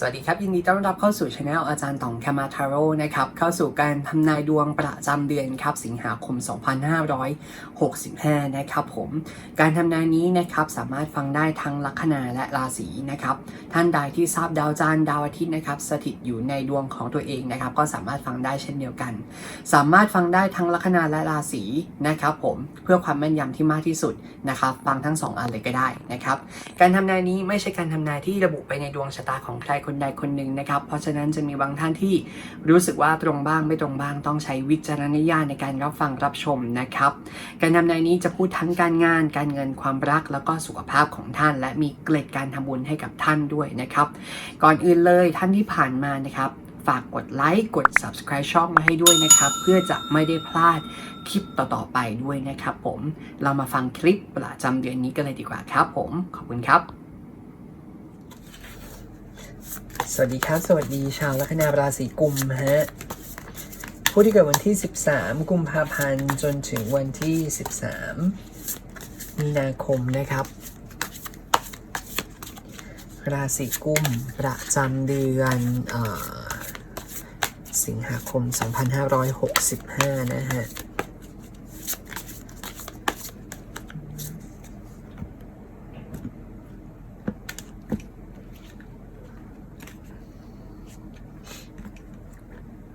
สวัสดีครับ ยินดีต้อนรับเข้าสู่ช anel อาจารย์ต๋องแคมาทาโร่นะครับ เข้าสู่การทำนายดวงประจำเดือนครับ สิงหาคม 2565 นะครับผม การทำนายนี้นะครับ สามารถฟังได้ทั้งลัคนาและราศีนะครับ ท่านใดที่ทราบดาวจันทร์ดาวอาทิตย์นะครับ สถิตอยู่ในดวงของตัวเองนะครับ ก็สามารถฟังได้เช่นเดียวกัน สามารถฟังได้ทั้งลัคนาและราศีนะครับ ผมเพื่อความแม่นยำที่มากที่สุดนะครับ ฟังทั้งสองอันเลยก็ได้นะครับ การทำนายนี้ไม่ใช่การทำนายที่ระบุไปในดวงชะตาของใครคนใดคนหนึ่งนะครับ เพราะฉะนั้นจะมีบางท่านที่รู้สึกว่าตรงบ้างไม่ตรงบ้างต้องใช้วิจารณญาณในการรับฟังรับชมนะครับ การทำในนี้จะพูดทั้งการงาน การเงินความรักแล้วก็สุขภาพของท่าน และมีเกร็ดการทำบุญให้กับท่านด้วยนะครับ ก่อนอื่นเลยท่านที่ผ่านมานะครับฝากกดไลค์กด subscribe ช่องมาให้ด้วยนะครับ เพื่อจะไม่ได้พลาดคลิปต่อ ๆ ไปด้วยนะครับผมเรามาฟังคลิปประจำเดือนนี้กันเลยดีกว่าครับผม ขอบคุณครับ สวัสดีครับ สวัสดีชาวลัคนาราศีกุมฮะผู้ที่เกิดวันที่ 13 กุมภาพันธ์จนถึงวันที่ 13 มีนาคมนะครับ ราศีกุมประจำเดือนอสิงหาคม 2565 นะฮะ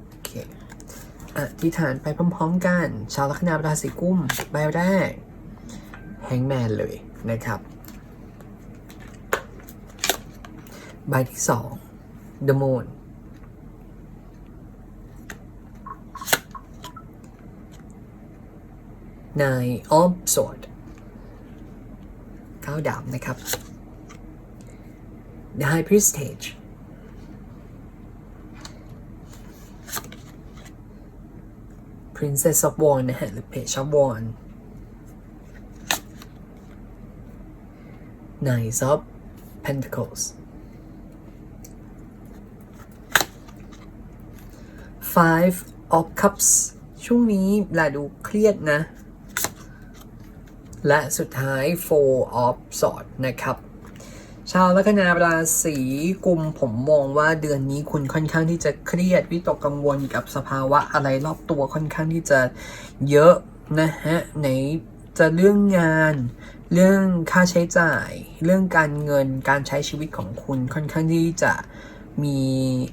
โอเค อ ธิษฐานไปพร้อมๆกัน ชาวลัคนาราศีกุมใบแรกแฮงแมนเลยนะครับ ใบที่สอง The Moon นายออฟสวดเก้าดาบนะครับ The High Prestige Princess of w a n นะฮะหรือ Page of Wand Knight of Pentacles Five of Cups ช่วงนี้แลดูเครียดนะ และสุดท้าย Four of Swords นะครับ ชาวลัคนาราศีกุมผมมองว่าเดือนนี้คุณค่อนข้างที่จะเครียดวิตกกังวลกับสภาวะอะไรรอบตัวค่อนข้างที่จะเยอะนะฮะไหนจะเรื่องงาน เรื่องค่าใช้จ่าย เรื่องการเงินการใช้ชีวิตของคุณค่อนข้างที่จะ มี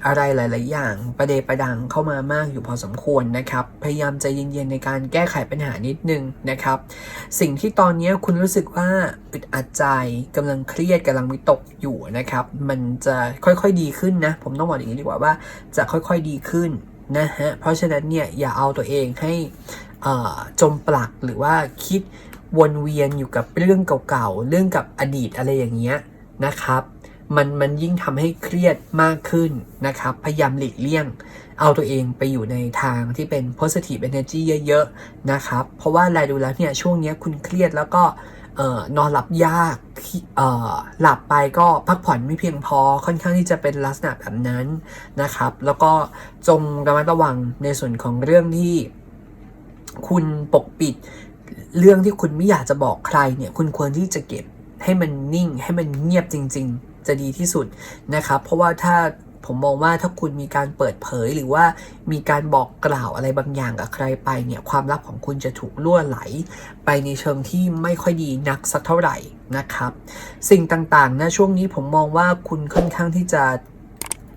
อะไรหลาย ๆ อย่างประเดประดังเข้ามามากอยู่พอสมควรนะครับ พยายามใจเย็น ๆ ในการแก้ไขปัญหานิดนึงนะครับ สิ่งที่ตอนนี้คุณรู้สึกว่าอึดอัดใจกำลังเครียดกำลังวิตกอยู่นะครับ มันจะค่อย ๆ ดีขึ้นนะ ผมต้องบอกอย่างนี้ดีกว่าว่าจะค่อย ๆ ดีขึ้นนะฮะ เพราะฉะนั้นเนี่ยอย่าเอาตัวเองให้จมปลักหรือว่าคิดวนเวียนอยู่กับเรื่องเก่า ๆ เรื่องกับอดีตอะไรอย่างเงี้ยนะครับ มันมันยิ่งทำให้เครียดมากขึ้นนะครับ พยายามหลีกเลี่ยง เอาตัวเองไปอยู่ในทางที่เป็น positive energy เยอะๆนะครับ เพราะว่าอะไรดูแล้วเนี่ยช่วงนี้คุณเครียดแล้วก็นอนหลับยากหลับไปก็พักผ่อนไม่เพียงพอค่อนข้างที่จะเป็นลักษณะแบบนั้นนะครับ แล้วก็จงระมัดระวังในส่วนของเรื่องที่คุณปกปิด เรื่องที่คุณไม่อยากจะบอกใครเนี่ย คุณควรที่จะเก็บให้มันนิ่งให้มันเงียบจริง ๆ จะดีที่สุดนะครับ เพราะว่าถ้าผมมองว่าถ้าคุณมีการเปิดเผยหรือว่ามีการบอกกล่าวอะไรบางอย่างกับใครไปเนี่ยความลับของคุณจะถูกล่วไหล ไปในเชิงที่ไม่ค่อยดีนักสักเท่าไหร่นะครับ สิ่งต่างๆนะช่วงนี้ผมมองว่าคุณค่อนข้างที่จะ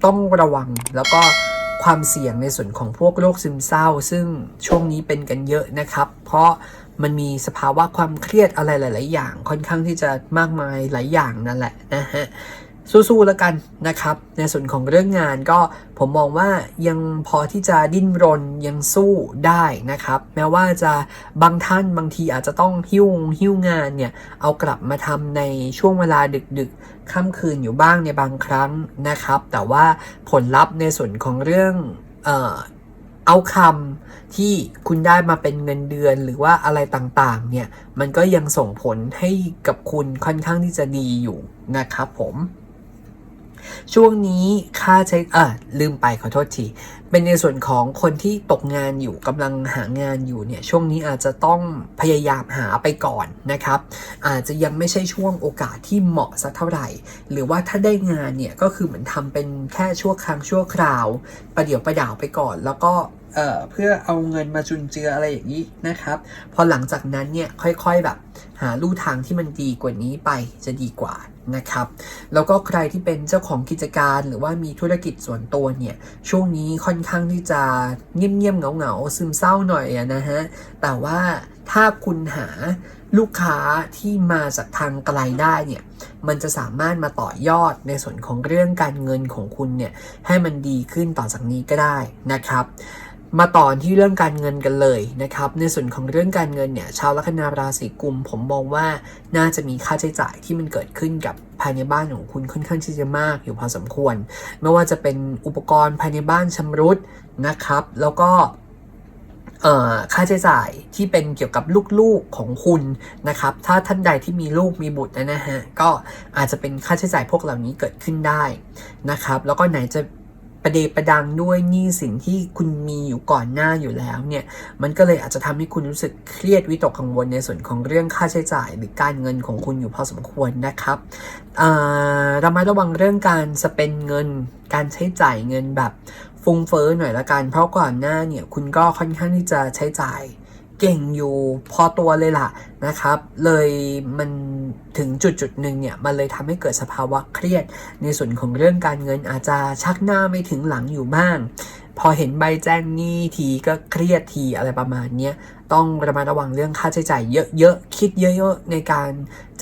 ต้องระวังแล้วก็ความเสี่ยงในส่วนของพวกโรคซึมเศร้า ซึ่งช่วงนี้เป็นกันเยอะนะครับ เพราะ มันมีสภาวะความเครียดอะไรหลาย ๆ อย่าง ค่อนข้างที่จะมากมายหลายอย่างนั่นแหละนะฮะสู้ๆแล้วกันนะครับ ในส่วนของเรื่องงานก็ผมมองว่ายังพอที่จะดิ้นรนยังสู้ได้นะครับ แม้ว่าจะบางท่านบางทีอาจจะต้องหิ้วหิ้วงานเนี่ย เอากลับมาทำในช่วงเวลาดึกๆค่ำคืนอยู่บ้างในบางครั้งนะครับ แต่ว่าผลลัพธ์ในส่วนของเรื่อง เอาคำที่คุณได้มาเป็นเงินเดือนหรือว่าอะไรต่างๆ เนี่ย มันก็ยังส่งผลให้กับคุณค่อนข้างที่จะดีอยู่นะครับผม ช่วงนี้ค่าใช้เออลืมไปขอโทษที เป็นในส่วนของคนที่ตกงานอยู่กำลังหางานอยู่เนี่ยช่วงนี้อาจจะต้องพยายามหาไปก่อนนะครับ อาจจะยังไม่ใช่ช่วงโอกาสที่เหมาะสักเท่าไหร่ หรือว่าถ้าได้งานเนี่ยก็คือเหมือนทำเป็นแค่ชั่วครั้งชั่วคราว ประเดี๋ยวประดาวไปก่อน แล้วก็ เอ่อเพื่อเอาเงินมาจุนเจืออะไรอย่างนี้นะครับ พอหลังจากนั้นเนี่ยค่อยๆแบบหาลู่ทางที่มันดีกว่านี้ไปจะดีกว่านะครับ แล้วก็ใครที่เป็นเจ้าของกิจการหรือว่ามีธุรกิจส่วนตัวเนี่ยช่วงนี้ค่อนข้างที่จะเงียบๆเหงาๆซึมเศร้าหน่อยนะฮะแต่ว่าถ้าคุณหาลูกค้าที่มาจากทางไกลได้เนี่ย มันจะสามารถมาต่อยอดในส่วนของเรื่องการเงินของคุณเนี่ยให้มันดีขึ้นต่อจากนี้ก็ได้นะครับ มาต่อที่เรื่องการเงินกันเลยนะครับ ในส่วนของเรื่องการเงินเนี่ยชาวลัคนาราศีกุม ผมมองว่าน่าจะมีค่าใช้จ่ายที่มันเกิดขึ้นกับภายในบ้านของคุณค่อนข้างที่จะมากอยู่พอสมควร ไม่ว่าจะเป็นอุปกรณ์ภายในบ้านชำรุดนะครับ แล้วก็ค่าใช้จ่ายที่เป็นเกี่ยวกับลูกๆของคุณนะครับ ถ้าท่านใดที่มีลูกมีบุตรนะฮะ ก็อาจจะเป็นค่าใช้จ่ายพวกเหล่านี้เกิดขึ้นได้นะครับ แล้วก็ไหนจะ ประเดประดังด้วยหนี้สินที่คุณมีอยู่ก่อนหน้าอยู่แล้วเนี่ยมันก็เลยอาจจะทำให้คุณรู้สึกเครียดวิตกกังวลในส่วนของเรื่องค่าใช้จ่าย หรือการเงินของคุณอยู่พอสมควรนะครับอ่าระมัดระวังเรื่องการสเปนเงิน การใช้จ่ายเงินแบบฟุ้งเฟ้อหน่อยละกัน เพราะก่อนหน้าเนี่ยคุณก็ค่อนข้างที่จะใช้จ่าย เก่งอยู่พอตัวเลยล่ะนะครับ เลยมันถึงจุดจุดหนึ่งเนี่ยมันเลยทำให้เกิดสภาวะเครียด ในส่วนของเรื่องการเงินอาจจะชักหน้าไม่ถึงหลังอยู่บ้าง พอเห็นใบแจ้งหนี้ทีก็เครียดทีอะไรประมาณเนี้ยต้องระมัดระวังเรื่องค่าใช้จ่ายเยอะๆคิดเยอะๆในการ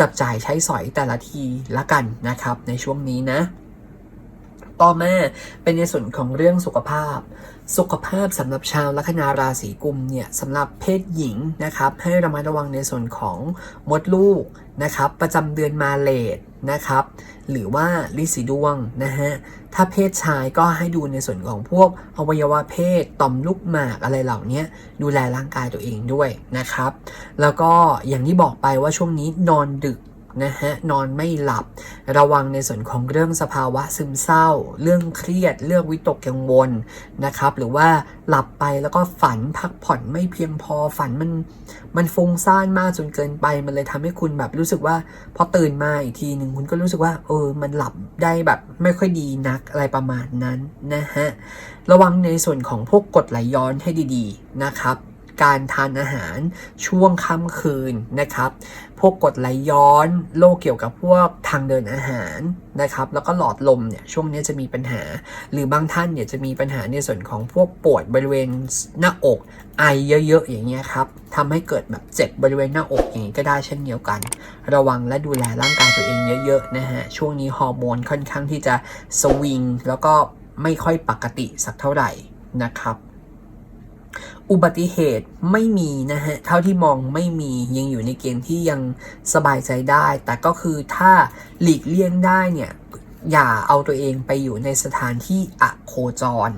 จับจ่ายใช้สอยแต่ละทีละกันนะครับ ในช่วงนี้นะ ต่อมาเป็นในส่วนของเรื่องสุขภาพ สุขภาพสำหรับชาวลัคนาราศีกุมเนี่ยสำหรับเพศหญิงนะครับให้ระมัดระวังในส่วนของมดลูกนะครับประจำเดือนมาเลดนะครับหรือว่าลิสีดวงนะฮะถ้าเพศชายก็ให้ดูในส่วนของพวกอวัยวะเพศต่อมลูกหมากอะไรเหล่านี้ดูแลร่างกายตัวเองด้วยนะครับ แล้วก็อย่างที่บอกไปว่าช่วงนี้นอนดึก นะฮะนอนไม่หลับ ระวังในส่วนของเรื่องสภาวะซึมเศร้า เรื่องเครียด เรื่องวิตกกังวลนะครับหรือว่าหลับไปแล้วก็ฝันพักผ่อนไม่เพียงพอฝันมันมันฟุ้งซ่านมากจนเกินไป มันเลยทำให้คุณแบบรู้สึกว่าพอตื่นมาอีกทีหนึ่งคุณก็รู้สึกว่าเออมันหลับได้แบบไม่ค่อยดีนักอะไรประมาณนั้นนะฮะระวังในส่วนของพวกกดไหลย้อนให้ดีๆนะครับ การทานอาหารช่วงค่ำคืนนะครับ พวกกดไหลย้อนโรคเกี่ยวกับพวกทางเดินอาหารนะครับ แล้วก็หลอดลมเนี่ยช่วงนี้จะมีปัญหา หรือบางท่านเนี่ยจะมีปัญหาในส่วนของพวกปวดบริเวณหน้าอกไอเยอะๆอย่างเงี้ยครับทำให้เกิดแบบเจ็บบริเวณหน้าอกอย่างนี้ก็ได้เช่นเดียวกัน ระวังและดูแลร่างกายตัวเองเยอะๆนะฮะช่วงนี้ฮอร์โมนค่อนข้างที่จะสวิงแล้วก็ไม่ค่อยปกติสักเท่าไหร่นะครับ อุบัติเหตุไม่มีนะฮะ เท่าที่มองไม่มียังอยู่ในเกณฑ์ที่ยังสบายใจได้ แต่ก็คือถ้าหลีกเลี่ยงได้เนี่ย อย่าเอาตัวเองไปอยู่ในสถานที่อโคจร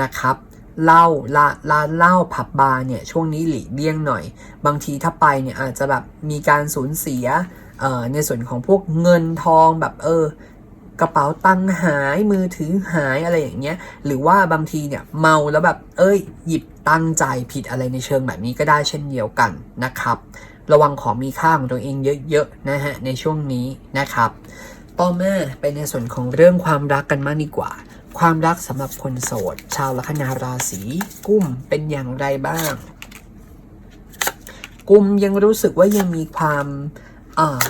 นะครับเหล้าละร้านเหล้าผับบาร์เนี่ยช่วงนี้หลีกเลี่ยงหน่อย บางทีถ้าไปเนี่ยอาจจะแบบมีการสูญเสียเอ่อในส่วนของพวกเงินทองแบบเออกระเป๋าตังค์หายมือถือหายอะไรอย่างเงี้ย หรือว่าบางทีเนี่ยเมาแล้วแบบเอ้ยหยิบ ตั้งใจผิดอะไรในเชิงแบบนี้ก็ได้เช่นเดียวกันนะครับ ระวังของมีค่าของตัวเองเยอะๆนะฮะในช่วงนี้นะครับ ต่อมาเป็นในส่วนของเรื่องความรักกันมากดีกว่า ความรักสำหรับคนโสด ชาวลัคนาราศีกุมเป็นอย่างไรบ้างกุมยังรู้สึกว่ายังมีความ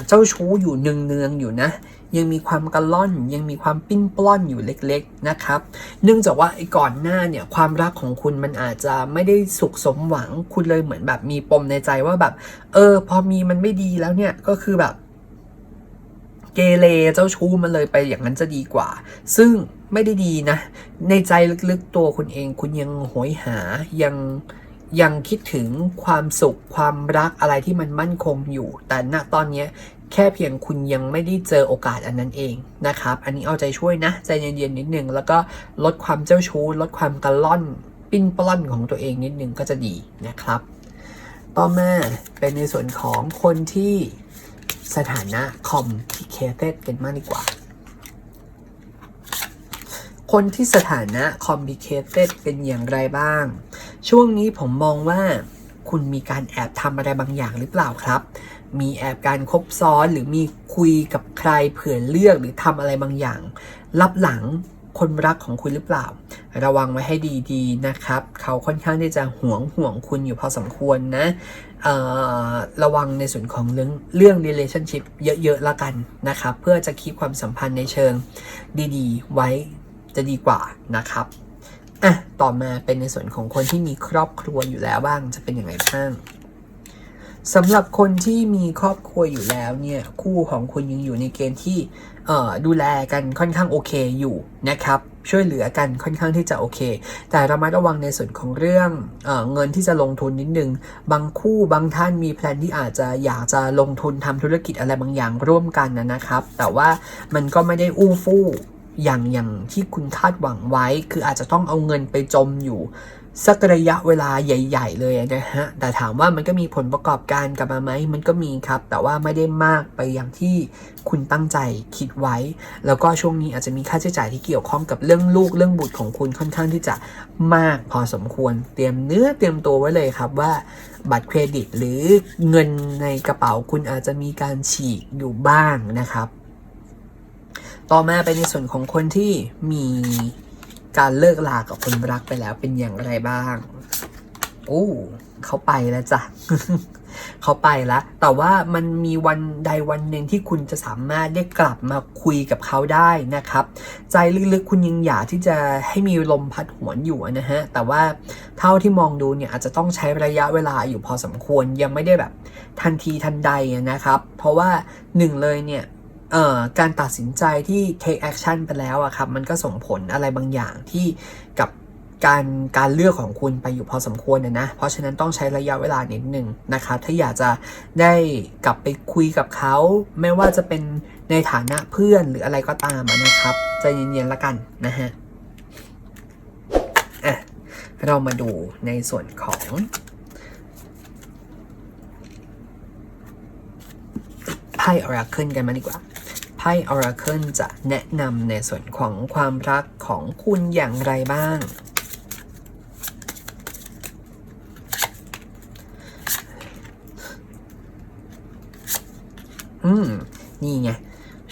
เจ้าชู้อยู่เนืองๆอยู่นะยังมีความกระล่อน ยังมีความปิ้นปล้อนอยู่เล็กๆนะครับ เนื่องจากว่าไอ้ก่อนหน้าเนี่ยความรักของคุณมันอาจจะไม่ได้สุขสมหวังคุณเลยเหมือนแบบมีปมในใจว่าแบบ เออ พอมีมันไม่ดีแล้วเนี่ยก็คือแบบเกเรเจ้าชู้มันเลยไปอย่างนั้นจะดีกว่า ซึ่งไม่ได้ดีนะ ในใจลึกๆตัวคุณเอง คุณยังโหยหายังยังคิดถึงความสุขความรักอะไรที่มันมั่นคงอยู่ แต่ณตอนเนี้ยแค่เพียงคุณยังไม่ได้เจอโอกาสอันนั้นเองนะครับ อันนี้เอาใจช่วยนะ ใจเย็นๆนิดนึง แล้วก็ลดความเจ้าชู้ ลดความกระล่อน ปิ้นปล้อนของตัวเองนิดนึงก็จะดีนะครับ ต่อมาเป็นในส่วนของคนที่สถานะคอมพิเคเตกันมากดีกว่า คนที่สถานะ complicated เป็นอย่างไรบ้าง ช่วงนี้ผมมองว่า คุณมีการแอบทำอะไรบางอย่างหรือเปล่าครับ มีแอบการคบซ้อนหรือมีคุยกับใครเผื่อเลือกหรือทำอะไรบางอย่างลับหลังคนรักของคุณหรือเปล่า ระวังไว้ให้ดีๆนะครับ เขาค่อนข้างที่จะห่วงห่วงคุณอยู่พอสมควรนะระวังในส่วนของเรื่องเรื่อง relationship เยอะๆละกันนะครับ เพื่อจะคีบความสัมพันธ์ในเชิงดีๆ ไว้จะดีกว่านะครับ อะต่อมาเป็นในส่วนของคนที่มีครอบครัวอยู่แล้วบ้างจะเป็นอยังไงบ้างสำหรับคนที่มีครอบครัวอยู่แล้วเนี่ยคู่ของคุณยังอยู่ในเกณฑ์ที่ดูแลกันค่อนข้างโอเคอยู่นะครับ ช่วยเหลือกันค่อนข้างที่จะโอเค แต่ระมัดระวังในส่วนของเรื่องเออเงินที่จะลงทุนนิดนึง บางคู่บางท่านมีแพลนที่อาจจะอยากจะลงทุนทำธุรกิจอะไรบางอย่างร่วมกันนะครับ แต่ว่ามันก็ไม่ได้อู้ฟู่ อย่างอย่างที่คุณคาดหวังไว้ คืออาจจะต้องเอาเงินไปจมอยู่ สักระยะเวลาใหญ่ ๆ เลยนะฮะ แต่ถามว่ามันก็มีผลประกอบการกลับมาไหม มันก็มีครับ แต่ว่าไม่ได้มากไปอย่างที่คุณตั้งใจคิดไว้ แล้วก็ช่วงนี้อาจจะมีค่าใช้จ่ายที่เกี่ยวข้องกับเรื่องลูกเรื่องบุตรของคุณค่อนข้างที่จะมากพอสมควร เตรียมเนื้อเตรียมตัวไว้เลยครับว่าบัตรเครดิตหรือเงินในกระเป๋าคุณอาจจะมีการฉีกอยู่บ้างนะครับ ต่อมาเป็นในส่วนของคนที่มีการเลิกลากับคนรักไปแล้วเป็นอย่างไรบ้างโอ้เขาไปแล้วจ้ะเขาไปแล้ว แต่ว่ามันมีวันใดวันหนึ่งที่คุณจะสามารถได้กลับมาคุยกับเขาได้นะครับ ใจลึกๆคุณยังอยากที่จะให้มีลมพัดหวนอยู่นะฮะ แต่ว่าเท่าที่มองดูเนี่ยอาจจะต้องใช้ระยะเวลาอยู่พอสมควรยังไม่ได้แบบทันทีทันใดนะครับ เพราะว่าหนึ่งเลยเนี่ย การตัดสินใจที่ take action ไปแล้วอะครับ มันก็ส่งผลอะไรบางอย่างที่กับการการเลือกของคุณไปอยู่พอสมควรนะนะ เพราะฉะนั้นต้องใช้ระยะเวลานิดหนึ่งนะครับถ้าอยากจะได้กลับไปคุยกับเขาไม่ว่าจะเป็นในฐานะเพื่อนหรืออะไรก็ตามนะครับใจเย็นๆละกันนะฮะอะเรามาดูในส่วนของไพ่ Oracle กันมาดีกว่า พ่ Oracle จะแนะนำในส่วนของความรักของคุณอย่างไรบ้าง อืม นี่ไง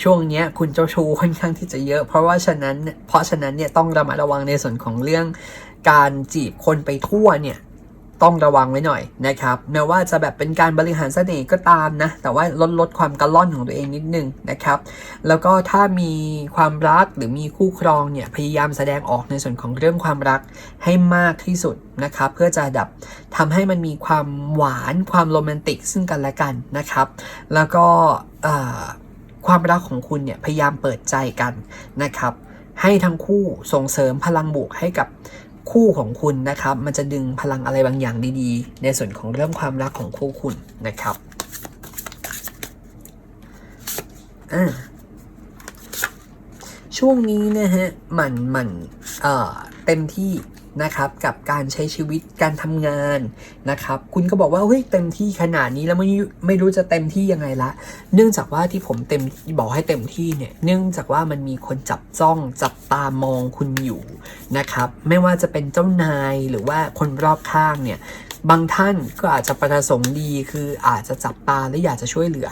ช่วงเนี้ย คุณเจ้าชู้ค่อนข้างที่จะเยอะ เพราะว่าฉะนั้น เพราะฉะนั้นเนี่ยต้องระมัดระวังในส่วนของเรื่องการจีบคนไปทั่วเนี่ย ต้องระวังไว้หน่อยนะครับแม้ว่าจะแบบเป็นการบริหารเสน่ห์ก็ตามนะ แต่ว่าลดลดความกระล่อนของตัวเองนิดนึงนะครับ แล้วก็ถ้ามีความรักหรือมีคู่ครองเนี่ยพยายามแสดงออกในส่วนของเรื่องความรักให้มากที่สุดนะครับ เพื่อจะดับทำให้มันมีความหวานความโรแมนติกซึ่งกันและกันนะครับ แล้วก็ความรักของคุณเนี่ยพยายามเปิดใจกันนะครับ ให้ทั้งคู่ส่งเสริมพลังบวกให้กับ คู่ของคุณนะครับ มันจะดึงพลังอะไรบางอย่างดีๆ ในส่วนของเรื่องความรักของคู่คุณนะครับอ่าช่วงนี้นะฮะหมั่นหมันเอ่อเต็มที่ นะครับกับการใช้ชีวิตการทำงานนะครับ คุณก็บอกว่าเฮ้ยเต็มที่ขนาดนี้แล้วไม่ไม่รู้จะเต็มที่ยังไงละ เนื่องจากว่าที่ผมเต็มบอกให้เต็มที่เนี่ยเนื่องจากว่ามันมีคนจับจ้องจับตามองคุณอยู่นะครับ ไม่ว่าจะเป็นเจ้านายหรือว่าคนรอบข้างเนี่ยบางท่านก็อาจจะประสงค์ดีคืออาจจะจับตาและอยากจะช่วยเหลือ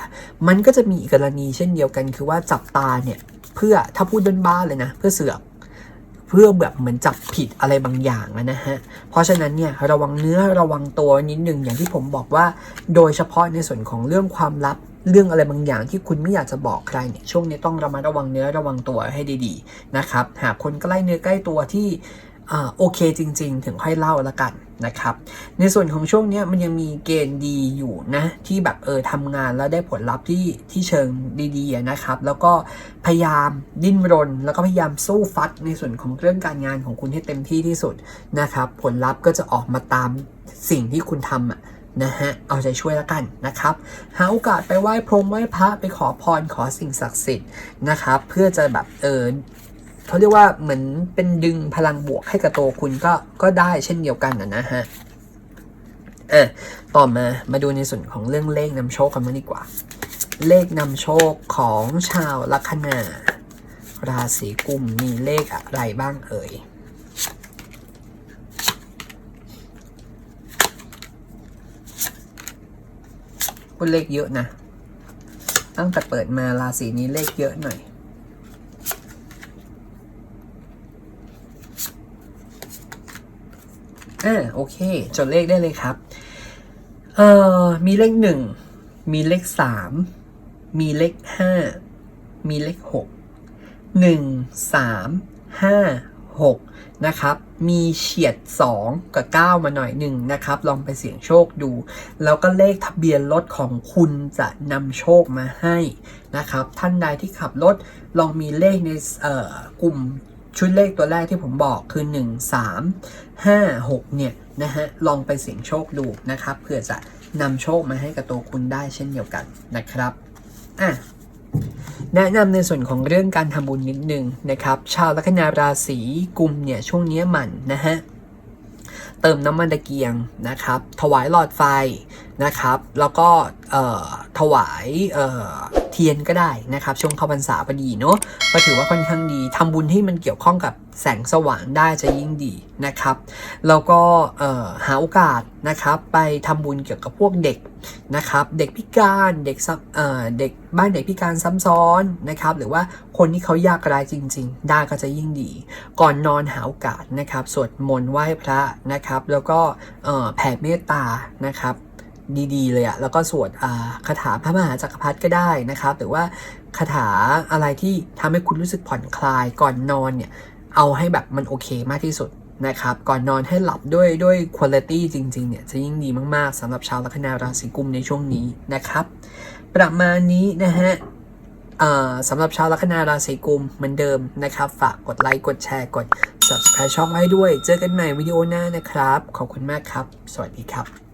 มันก็จะมีอีกกรณีเช่นเดียวกัน คือว่าจับตาเนี่ยเพื่อถ้าพูดบ้านๆเลยนะ เพื่อเสือก เพื่อแบบเหมือนจับผิดอะไรบางอย่างนะฮะ เพราะฉะนั้นเนี่ยระวังเนื้อระวังตัวนิดนึงอย่างที่ผมบอกว่า โดยเฉพาะในส่วนของเรื่องความลับเรื่องอะไรบางอย่างที่คุณไม่อยากจะบอกใครเนี่ยช่วงนี้ต้องระมัดระวังเนื้อระวังตัวให้ดีๆนะครับหากคนใกล้เนื้อใกล้ตัวที่ โอเคจริง ๆ ถึงค่อยเล่าละกันนะครับ ในส่วนของช่วงนี้มันยังมีเกณฑ์ดีอยู่นะที่แบบเออทำงานแล้วได้ผลลัพธ์ที่ที่เชิงดีๆนะครับ แล้วก็พยายามดิ้นรน แล้วก็พยายามสู้ฟัดในส่วนของเรื่องการงานของคุณให้เต็มที่ที่สุดนะครับ ผลลัพธ์ก็จะออกมาตามสิ่งที่คุณทำอะนะฮะ เอาใจช่วยแล้วกันนะครับ หาโอกาสไปไหว้พรหมไหว้พระไปขอพรขอสิ่งศักดิ์สิทธิ์นะครับ เพื่อจะแบบเออ เขาเรียกว่าเหมือนเป็นดึงพลังบวกให้กับตัวคุณก็ก็ได้เช่นเดียวกันนะนะฮะอะต่อมามาดูในส่วนของเรื่องเลขนำโชคกันมางดีกว่า เลขนำโชคของชาวลัคนา ราศีกุมมีเลขอะไรบ้างเอ่ยพูดเลขเยอะนะ ตั้งแต่เปิดมาราศีนี้เลขเยอะหน่อย อ่าโอเค จดเลขได้เลยครับ เอ่อ มีเลขหนึ่ง มีเลขสาม มีเลขห้า มีเลขหก หนึ่ง สาม ห้า หกนะครับ มีเฉียด 2 กับ 9 มาหน่อยหนึ่งนะครับ ลองไปเสี่ยงโชคดู แล้วก็เลขทะเบียนรถของคุณจะนำโชคมาให้นะครับ ท่านใดที่ขับรถลองมีเลขในเอ่อกลุ่ม ชุดเลขตัวแรกที่ผมบอกคือ 1 3 5 6 เนี่ยนะฮะลองไปเสี่ยงโชคดูนะครับเพื่อจะนำโชคมาให้กับตัวคุณได้เช่นเดียวกันนะครับอะแนะนำในส่วนของเรื่องการทำบุญนิดนึงนะครับ ชาวลัคนาราศีกุมเนี่ยช่วงนี้หมั่นนะฮะเติมน้ำมันตะเกียงนะครับ ถวายหลอดไฟนะครับ แล้วก็เอ่อถวายเอ่อเทียนก็ได้นะครับ ช่วงเข้าพรรษาพอดีเนาะก็ถือว่าค่อนข้างดีทำบุญที่มันเกี่ยวข้องกับแสงสว่างได้จะยิ่งดีนะครับแล้วก็หาโอกาสนะครับ ไปทำบุญเกี่ยวกับพวกเด็กนะครับ เด็กพิการเด็กเเด็กบ้านเด็กพิการซ้ำซ้อนนะครับ หรือว่าคนที่เขายากไร้จริง ๆ ได้ก็จะยิ่งดี ก่อนนอนหาโอกาสนะครับสวดมนต์ไหว้พระนะครับ แล้วก็แผ่เมตตานะครับ ดีๆเลยอะแล้วก็สวดคาถาพระมหาจักรพรรดิก็ได้นะครับ หรือว่าคาถาอะไรที่ทำให้คุณรู้สึกผ่อนคลายก่อนนอนเนี่ย เอาให้แบบมันโอเคมากที่สุดนะครับ ก่อนนอนให้หลับด้วยด้วยคุณภาพจริง ๆ เนี่ย จะยิ่งดีมากๆสำหรับชาวลัคนาราศีกุมในช่วงนี้นะครับ ประมาณนี้นะฮะสำหรับชาวลัคนาราศีกุมเหมือนเดิมนะครับ ฝากกดไลค์ กดแชร์ กด subscribe ช่องให้ด้วย เจอกันใหม่วิดีโอหน้านะครับ ขอบคุณมากครับ สวัสดีครับ